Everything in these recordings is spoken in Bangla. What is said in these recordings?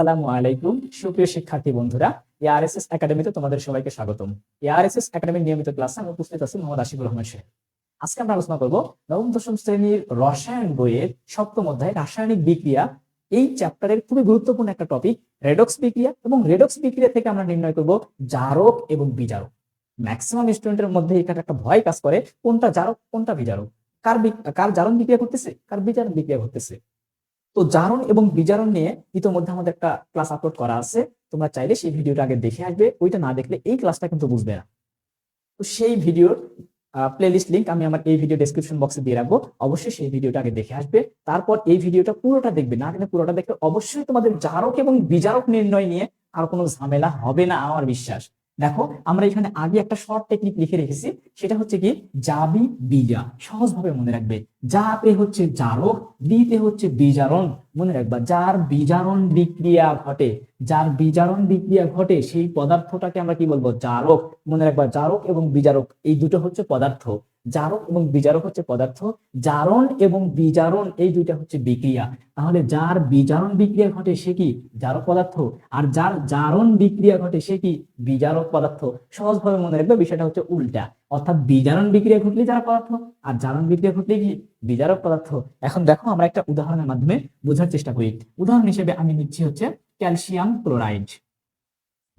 আসসালামু আলাইকুম। সুপ্রিয় শিক্ষার্থী বন্ধুরা এআরএসএস একাডেমিতে তোমাদের সবাইকে স্বাগতম। এআরএসএস একাডেমির নিয়মিত ক্লাসে আমি উপস্থিত আছি মোহাম্মদ আশিকুর রহমান শেখ আজকে আমরা আলোচনা করব নবম দশম শ্রেণির রসায়ন বইয়ের সপ্তম অধ্যায় রাসায়নিক বিক্রিয়া। এই চ্যাপ্টারের খুবই গুরুত্বপূর্ণ একটা টপিক রেডক্স বিক্রিয়া এবং রেডক্স বিক্রিয়া থেকে আমরা নির্ণয় করব জারক এবং বিজারক। ম্যাক্সিমাম স্টুডেন্টের মধ্যে এখানে একটা ভয় কাজ করে, কোনটা জারক, কোনটা বিজারক? কার কার জারণ বিক্রিয়া করতেছে কার বিজারণ বিক্রিয়া করতেছে তো জারণ এবং বিজারণ নিয়ে ইতোমধ্যে আমাদের একটা ক্লাস আপলোড করা আছে। তোমরা চাইলে সেই ভিডিওটা আগে দেখে আসবে, ওইটা না দেখলে এই ক্লাসটা কিন্তু বুঝবে না। তো সেই ভিডিওর প্লেলিস্ট লিংক আমি আমার এই ভিডিও ডেসক্রিপশন বক্সে দিয়ে রাখব। অবশ্যই সেই ভিডিওটা আগে দেখে আসবে। তারপর এই ভিডিওটা পুরোটা দেখবে। না দেখলে পুরোটা দেখলে অবশ্যই তোমাদের জারক এবং বিজারক নির্ণয় নিয়ে আর কোনো ঝামেলা হবে না, আমার বিশ্বাস। দেখো, আমরা এখানে আগে একটা শর্ট টেকনিক লিখে রেখেছি, সেটা হচ্ছে কি যাবি বিজা। সহজভাবে মনে রাখবে, যাতে হচ্ছে জারক, দিতে হচ্ছে বিজারণ। মনে রাখবা, যার বিজারণ বিক্রিয়া ঘটে, যার বিজারণ বিক্রিয়া ঘটে, সেই পদার্থটাকে আমরা কি বলব? জারক। মনে রাখবা, জারক এবং বিজারক, এই দুটো হচ্ছে পদার্থ। জারক এবং বিজারক হচ্ছে পদার্থ। জারণ এবং বিজারণ এই দুইটা হচ্ছে বিক্রিয়া। তাহলে যার বিজারণ বিক্রিয়া ঘটে সে কি? জারক পদার্থ। আর যার জারণ বিক্রিয়া ঘটে সে কি? বিজারক পদার্থ। সহজভাবে মনে রাখবে বিষয়টা হচ্ছে উল্টা। অর্থাৎ বিজারণ বিক্রিয়া ঘটলে যারা পদার্থ, আর জারণ বিক্রিয়া ঘটলে কি? বিজারক পদার্থ। এখন দেখো আমরা একটা উদাহরণের মাধ্যমে বোঝার চেষ্টা করি। উদাহরণ হিসেবে আমি নিচ্ছি হচ্ছে ক্যালসিয়াম ক্লোরাইড।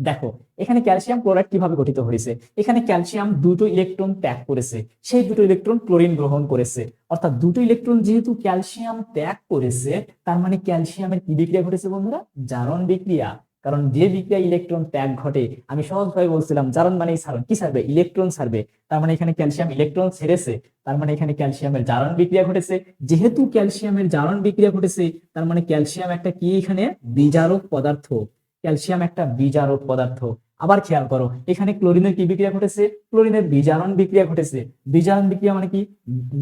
দেখো, এখানে ক্যালসিয়াম ক্লোরাইড কীভাবে গঠিত হয়েছে? এখানে ক্যালসিয়াম দুটো ইলেকট্রন ত্যাগ করেছে। সেই দুটো ইলেকট্রন ক্লোরিন গ্রহণ করেছে। অর্থাৎ দুটো ইলেকট্রন যেহেতু ক্যালসিয়াম ত্যাগ করেছে, তার মানে ক্যালসিয়ামের কি বিক্রিয়া ঘটেছে বন্ধুরা? জারণ বিক্রিয়া। কারণ যে বিক্রিয়া ইলেকট্রন ত্যাগ ঘটে, আমি সহজভাবে বলছিলাম, জারণ মানে সারণ। কি সারবে? ইলেকট্রন সারবে। তার মানে এখানে ক্যালসিয়াম ইলেকট্রন ছেড়েছে। তার মানে এখানে ক্যালসিয়ামের জারণ বিক্রিয়া ঘটেছে। যেহেতু ক্যালসিয়ামের জারণ বিক্রিয়া ঘটেছে, তার মানে ক্যালসিয়াম একটা কি এখানে? বিজারক পদার্থ। ক্যালসিয়াম একটা বিজারক পদার্থ। আবার খেয়াল করো, এখানে ক্লোরিনের কি বিক্রিয়া ঘটেছে? ক্লোরিনের বিজারণ বিক্রিয়া ঘটেছে। বিজারণ বিক্রিয়া মানে কি?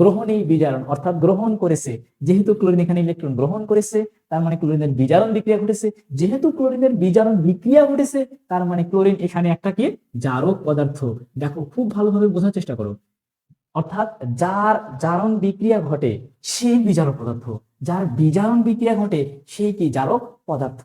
গ্রহণেই বিজারণ অর্থাৎ গ্রহণ করেছে। যেহেতু ক্লোরিন এখানে ইলেকট্রন গ্রহণ করেছে, তার মানে ক্লোরিনের বিজারণ বিক্রিয়া ঘটেছে। যেহেতু ক্লোরিনের বিজারণ বিক্রিয়া ঘটেছে, তার মানে ক্লোরিন এখানে একটা কি? জারক পদার্থ। দেখো, খুব ভালোভাবে বোঝার চেষ্টা করো। অর্থাৎ যার জারণ বিক্রিয়া ঘটে সেই বিজারক পদার্থ। যার বিজারণ বিক্রিয়া ঘটে সেই কি? জারক পদার্থ।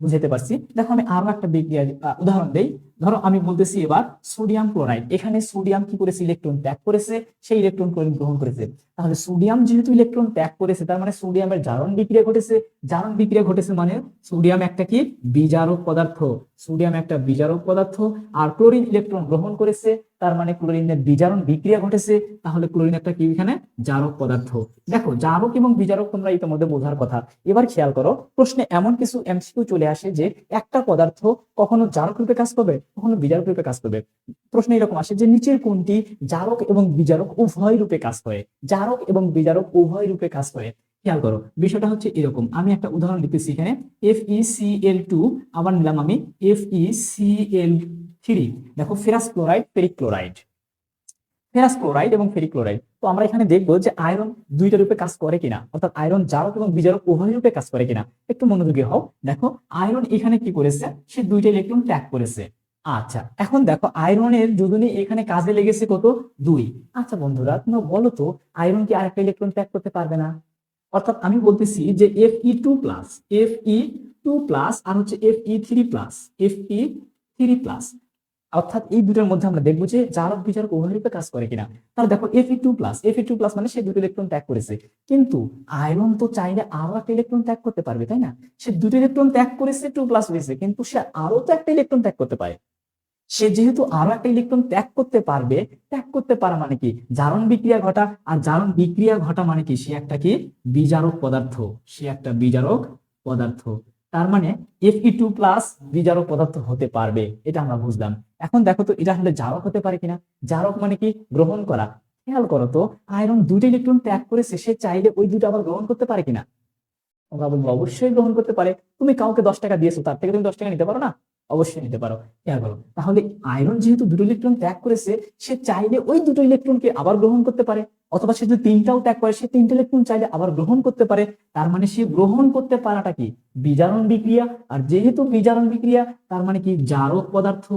বুঝতে পারছি। দেখো আমি আরও একটা বিক্রিয়া উদাহরণ দেই। ধরো আমি বলতেছি এবার সোডিয়াম ক্লোরাইড এখানে সোডিয়াম কি করেছে? ইলেকট্রন ত্যাগ করেছে, সেই ইলেকট্রন ক্লোরিন গ্রহণ করেছে। তাহলে সোডিয়াম যেহেতু ইলেকট্রন ত্যাগ করেছে, তার মানে সোডিয়ামের জারণ বিক্রিয়া ঘটেছে। জারণ বিক্রিয়া ঘটেছে মানে সোডিয়াম একটা কি? বিজারক পদার্থ। সোডিয়াম একটা বিজারক পদার্থ। আর ক্লোরিন ইলেকট্রন গ্রহণ করেছে, তার মানে ক্লোরিনের বিজারণ বিক্রিয়া ঘটেছে। তাহলে ক্লোরিন একটা কি এখানে? জারক পদার্থ। দেখো, জারক এবং বিজারক তোমরা ইতিমধ্যে বোঝার কথা। এবার খেয়াল করো, প্রশ্নে এমন কিছু এমসিকিউ চলে আসে যে একটা পদার্থ কখনো জারক রূপে কাজ করবে? কখনো বিজারক রূপে কাজ করবে? প্রশ্ন এরকম আসে যে নিচের কোনটি জারক এবং বিজারক উভয় রূপে কাজ করে? জারক এবং বিজারক উভয় রূপে কাজ করে। খেয়াল করো, বিষয়টা হচ্ছে এরকম। আমি একটা উদাহরণ লিখতেছি এখানে। F E C L two আবার নিলাম আমি F E C L three দেখো, ferrous chloride ferric chloride ferrous chloride এবং ফেরিক ক্লোরাইড তো আমরা এখানে দেখব যে আয়রন দুইটা রূপে কাজ করে কিনা। অর্থাৎ আয়রন জারক এবং বিজারক উভয় রূপে কাজ করে কিনা। একটু মনোযোগী হও। দেখো, আয়রন এখানে কি করেছে? সে দুইটা ইলেকট্রন ত্যাগ করেছে। আচ্ছা এখন দেখো, আয়রনের যোজনী এখানে কাজে লেগেছে কত? দুই। আচ্ছা বন্ধুরা, তোমরা বলো তো, আয়রন কি আরেকটা ইলেকট্রন ত্যাগ করতে পারবে না? অর্থাৎ আমি বলতেছি যে F E two plus F E two plus আর হচ্ছে F E three plus F E three plus অর্থাৎ এই দুটোর মধ্যে আমরা দেখব যে জারক বিচারক উভয় কাজ করে কিনা। তাহলে দেখো F E two plus F E two plus মানে সে দুটো ইলেকট্রন ত্যাগ করেছে। কিন্তু আয়রন তো চাইলে আরও একটা ইলেকট্রন ত্যাগ করতে পারবে, তাই না? সে দুটো ইলেকট্রন ত্যাগ করেছে টু প্লাস হয়েছে, কিন্তু সে আরও তো একটা ইলেকট্রন ত্যাগ করতে পারে। সে যেহেতু আরও একটা ইলেকট্রন ত্যাগ করতে পারবে, ত্যাগ করতে পারা মানে কি? জারণ বিক্রিয়া ঘটা, আর জারণ বিক্রিয়া ঘটা মানে কি? সে একটা কি? বিজারক পদার্থ, সে একটা বিজারক পদার্থ। তার মানে এফ ই টু প্লাস বিজারক পদার্থ হতে পারবে, এটা আমরা বুঝলাম। এখন দেখো তো, এটা আসলে জারক হতে পারে কিনা? জারক মানে কি? গ্রহণ করা। খেয়াল করো তো, আয়রন দুটো ইলেকট্রন ত্যাগ করেছে সে চাইলে ওই দুটো আবার গ্রহণ করতে পারে কিনা? আমরা বলব, অবশ্যই গ্রহণ করতে পারে। তুমি কাউকে দশ টাকা দিয়েছ, তার থেকে তুমি দশ টাকা নিতে পারো না? অবশ্যই নিতে পারো। খেয়াল করো। তাহলে আয়রন যেহেতু দুটো ইলেকট্রন ত্যাগ করেছে, সে চাইলে ওই দুটো ইলেকট্রনকে আবার গ্রহণ করতে পারে। অথবা সে যদি তিনটাও ত্যাগ করে, সে তিনটা ইলেকট্রন চাইলে আবার গ্রহণ করতে পারে। তার মানে সে গ্রহণ করতে পারাটা কি? বিজারণ বিক্রিয়া। আর যেহেতু বিজারণ বিক্রিয়া, তার মানে কি? জারক পদার্থ।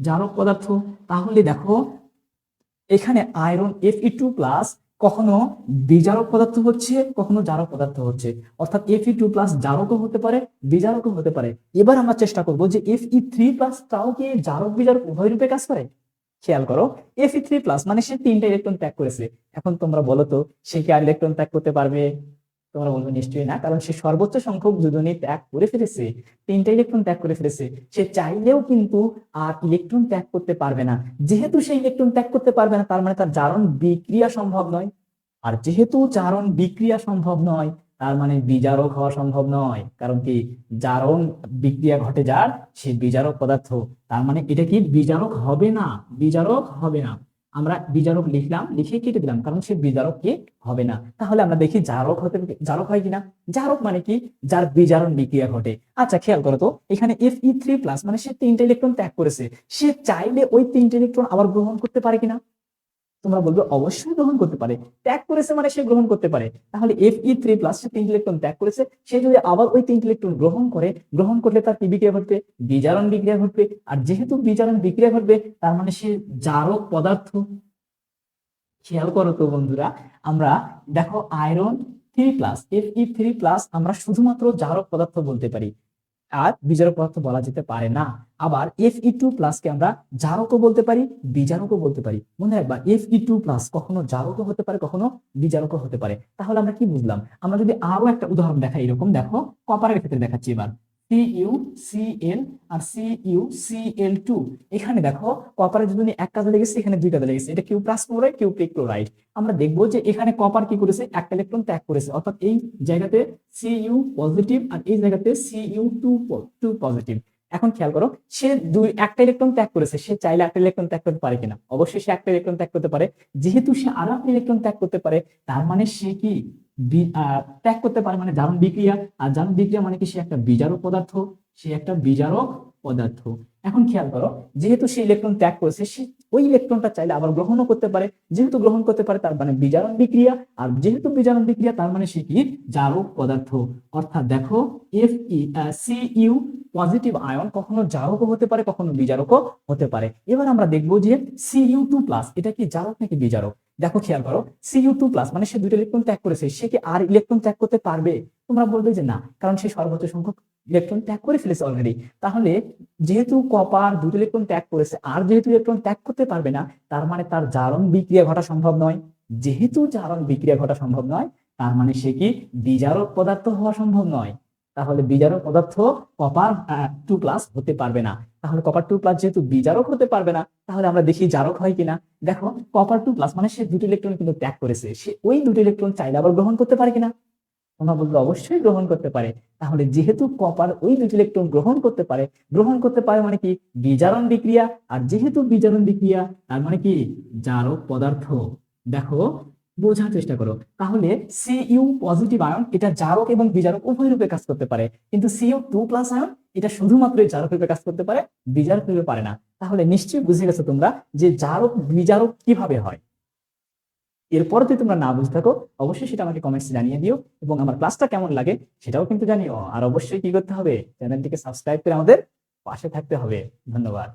জারক পদার্থ। তাহলে দেখো, এখানে iron F E two plus কখনো বিজারক পদার্থ হচ্ছে, কখনো জারক পদার্থ হচ্ছে। অর্থাৎ এফ ই টু প্লাস জারকও হতে পারে, বিজারকও হতে পারে। এবার আমরা চেষ্টা করব যে এফ ই থ্রি প্লাস তাও কি জারক বিজারক উভয় রূপে কাজ করে। খেয়াল করো এফ ই থ্রি প্লাস মানে সে তিনটা ইলেকট্রন ত্যাগ করেছে। এখন তোমরা বলো তো, সে কি আর ইলেকট্রন ত্যাগ করতে পারবে? তোমরা বলবে নিশ্চয়ই না, কারণ সে সর্বোচ্চ সংখ্যক যোজনী ত্যাগ করে ফেলেছে। তিনটা ইলেকট্রন ত্যাগ করে ফেলেছে। সে চাইলেও কিন্তু আর ইলেকট্রন ত্যাগ করতে পারবে না। যেহেতু সে ইলেকট্রন ত্যাগ করতে পারবে না, তার মানে তার জারণ বিক্রিয়া সম্ভব নয়। আর যেহেতু জারণ বিক্রিয়া সম্ভব নয়, তার মানে বিজারক হওয়া সম্ভব নয়। কারণ কি? জারণ বিক্রিয়া ঘটে যার, সে বিজারক পদার্থ। তার মানে এটা কি? বিজারক হবে না, বিজারক হবে না। আমরা বিজারক লিখলাম, লিখে কেটে দিলাম, কারণ সে বিজারক কি হবে না। তাহলে আমরা দেখি জারক হতে জারক হয় কিনা? জারক মানে কি? যার বিজারণ বিক্রিয়া ঘটে। আচ্ছা খেয়াল করো তো, এখানে এফ ই থ্রি প্লাস মানে সে তিনটা ইলেকট্রন ত্যাগ করেছে। সে চাইলে ওই তিনটা ইলেকট্রন আবার গ্রহণ করতে পারে কিনা? তোমরা বলবে, অবশ্যই গ্রহণ করতে পারে। ত্যাগ করেছে মানে সে গ্রহণ করতে পারে। তাহলে এফ ই থ্রি প্লাস সে তিনটি ইলেকট্রন ত্যাগ করেছে। সে যদি আবার ওই তিনটি ইলেকট্রন গ্রহণ করে, গ্রহণ করলে তার কি বিক্রিয়া ঘটবে? বিজারণ বিক্রিয়া ঘটবে। আর যেহেতু বিজারণ বিক্রিয়া ঘটবে, তার মানে সে জারক পদার্থ। খেয়াল করো তো বন্ধুরা, আমরা দেখো iron three plus F E three plus আমরা শুধুমাত্র জারক পদার্থ বলতে পারি। আর বিজারক পদার্থ বলা যেতে পারে না। আবার এফ ই টু প্লাসকে আমরা জারকও বলতে পারি বিজারকও বলতে পারি। মনে রাখবা এফ ই টু প্লাস কখনো জারকও হতে পারে, কখনো বিজারকও হতে পারে। তাহলে আমরা কি বুঝলাম? আমরা যদি আরও একটা উদাহরণ দেখাই, এরকম দেখো কপারের ক্ষেত্রে দেখাচ্ছি এবার। সি ইউ আর সি ইউ টু এখানে দেখো কপারের যদি এক কাজে লেগেছে, এখানে দুই কাজে লেগেছে। এটা Q plus chloride cupric chloride আমরা দেখব যে এখানে কপার কি করেছে, একটা ইলেকট্রন ত্যাগ করেছে। অর্থাৎ এই জায়গাতে সি ইউ পজিটিভ আর এই জায়গাতে C U two two positive এখন খেয়াল করো, সে দুই, একটা ইলেকট্রন ত্যাগ করেছে, সে চাইলে একটা ইলেকট্রন ত্যাগ করতে পারে কিনা? অবশ্যই সে একটা ইলেকট্রন ত্যাগ করতে পারে। যেহেতু সে আরও একটা ইলেকট্রন ত্যাগ করতে পারে, তার মানে সে কি? ত্যাগ করতে পারে মানে জারণ বিক্রিয়া। আর জারণ বিক্রিয়া মানে কি? সে একটা বিজারক পদার্থ, সে একটা বিজারক পদার্থ। এখন খেয়াল করো, যেহেতু সে ইলেকট্রন ত্যাগ করেছে, সে ওই ইলেকট্রনটা চাইলে আবার গ্রহণও করতে পারে। যেহেতু গ্রহণ করতে পারে, তার মানে বিজারণ বিক্রিয়া। আর যেহেতু বিজারণ বিক্রিয়া, তার মানে সে কি? জারক পদার্থ। অর্থাৎ দেখো F E C U positive ion কখনো জারকও হতে পারে, কখনো বিজারকও হতে পারে। এবার আমরা দেখব যে সি ইউ টু প্লাস এটা কি জারক নাকি বিজারক? দেখো খেয়াল করো সি ইউ টু প্লাস মানে সে দুটো ইলেকট্রন ত্যাগ করেছে, সে কি আর ইলেকট্রন ত্যাগ করতে পারবে? তোমরা বলবে যে না, কারণ সে সর্বোচ্চ সংখ্যক ইলেকট্রন ত্যাগ করে ফেলেছে অলরেডি তাহলে যেহেতু কপার দুটো ইলেকট্রন ত্যাগ করেছে, আর যেহেতু ইলেকট্রন ত্যাগ করতে পারবে না, তার মানে তার জারণ বিক্রিয়া ঘটা সম্ভব নয়। যেহেতু জারণ বিক্রিয়া ঘটা সম্ভব নয়, তার মানে সে কি বিজারক পদার্থ হওয়া সম্ভব নয়। তাহলে বিজারক পদার্থ কপার টু প্লাস হতে পারবে না। তাহলে কপার টু প্লাস যেহেতু বিজারক হতে পারবে না, তাহলে আমরা দেখি জারক হয় কিনা। দেখো কপার টু প্লাস মানে সে দুটো ইলেকট্রন কিন্তু ত্যাগ করেছে। সে ওই দুটো ইলেকট্রন চাইলে আবার গ্রহণ করতে পারে কিনা? তোমরা বলবে অবশ্যই গ্রহণ করতে পারে। তাহলে যেহেতু কপার ওই দুটি ইলেকট্রন গ্রহণ করতে পারে, গ্রহণ করতে পারে মানে কি? বিজারণ বিক্রিয়া। আর যেহেতু বিজারণ বিক্রিয়া, তার মানে কি? জারক পদার্থ। দেখো বোঝার চেষ্টা করো। তাহলে সি ইউ পজিটিভ আয়ন এটা জারক এবং বিজারক উভয় রূপে কাজ করতে পারে। কিন্তু C U two plus ion এটা শুধুমাত্র জারক রূপে কাজ করতে পারে, বিজারক রূপে পারে না। তাহলে নিশ্চয়ই বুঝে গেছো তোমরা যে জারক, বিজারক কীভাবে হয়? এরপর যদি তোমরা না বুঝে থাকো, অবশ্যই সেটা আমাকে কমেন্টসে জানিয়ে দিও এবং আমার ক্লাসটা কেমন লাগে সেটাও কিন্তু জানিও। আর অবশ্যই কি করতে হবে? চ্যানেলটিকে সাবস্ক্রাইব করে আমাদের পাশে থাকতে হবে। ধন্যবাদ।